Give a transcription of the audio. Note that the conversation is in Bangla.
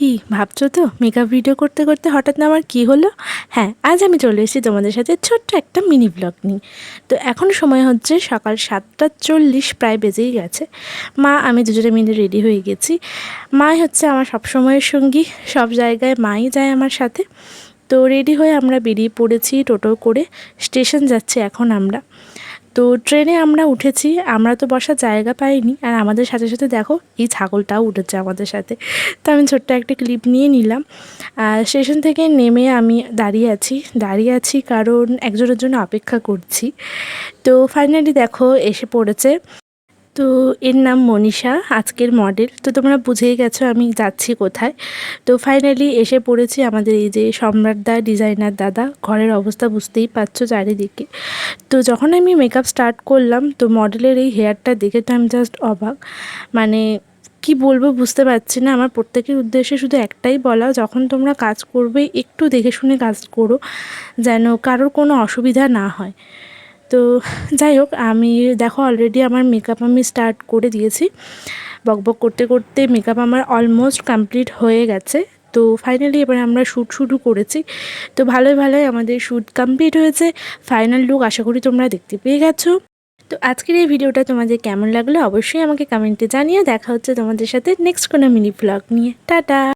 কি ভাবছ তো? মেকআপ ভিডিও করতে করতে হঠাৎ না আমার কী হলো? হ্যাঁ আজ আমি চলে এসেছি তোমাদের সাথে ছোট্ট একটা মিনি ব্লগ নিয়ে। তো এখন সময় হচ্ছে সকাল সাতটা চল্লিশ, প্রায় বেজেই গেছে। মা, আমি দুজনে মিলে রেডি হয়ে গেছি। মাই হচ্ছে আমার সব সময়ের সঙ্গী, সব জায়গায় মাই যায় আমার সাথে। তো রেডি হয়ে আমরা বেরিয়ে পড়েছি টোটো করে স্টেশন যাচ্ছি এখন আমরা। তো ট্রেনে আমরা উঠেছি, আমরা তো বসার জায়গা পাইনি। আর আমাদের সাথে সাথে দেখো, এই ছাগলটাও উঠেছে আমাদের সাথে। তো আমি ছোট্ট একটা ক্লিপ নিয়ে নিলাম। আর স্টেশন থেকে নেমে আমি দাঁড়িয়ে আছি। দাঁড়িয়ে আছি কারণ একজনের জন্য অপেক্ষা করছি। তো ফাইনালি দেখো, এসে পড়েছে। তো এর নাম মনীষা, আজকের মডেল তো তোমরা বুঝেই গেছো আমি যাচ্ছি কোথায়। তো ফাইনালি এসে পড়েছি আমাদের এই যে সম্রাটদা ডিজাইনার দাদা, ঘরের অবস্থা বুঝতেই পারছ চারিদিকে। তো যখন আমি মেকআপ স্টার্ট করলাম, তো মডেলের এই হেয়ারটা দেখে তো আমি জাস্ট অবাক। মানে কি বলব বুঝতে পারছি না, আমার প্রত্যেকের উদ্দেশ্যে শুধু একটাই বলা, যখন তোমরা কাজ করবে, একটু দেখে শুনে কাজ করো, যেন কারোর কোনো অসুবিধা না হয়। তো যাই হোক, আমি দেখো অলরেডি আমার মেকআপ আমি স্টার্ট করে দিয়েছি। বকবক করতে করতে মেকআপ আমার অলমোস্ট কমপ্লিট হয়ে গেছে। তো ফাইনালি এবার আমরা শ্যুট শুরু করেছি। তো ভালোই ভালোই আমাদের শ্যুট কমপ্লিট হয়েছে। ফাইনাল লুক আশা করি তোমরা দেখতে পেয়ে গেছো। তো আজকের এই ভিডিওটা তোমাদের কেমন লাগল অবশ্যই আমাকে কমেন্টে জানিয়ে দেখা হচ্ছে তোমাদের সাথে নেক্সট কোনো মিনি ব্লগ নিয়ে। টাটা!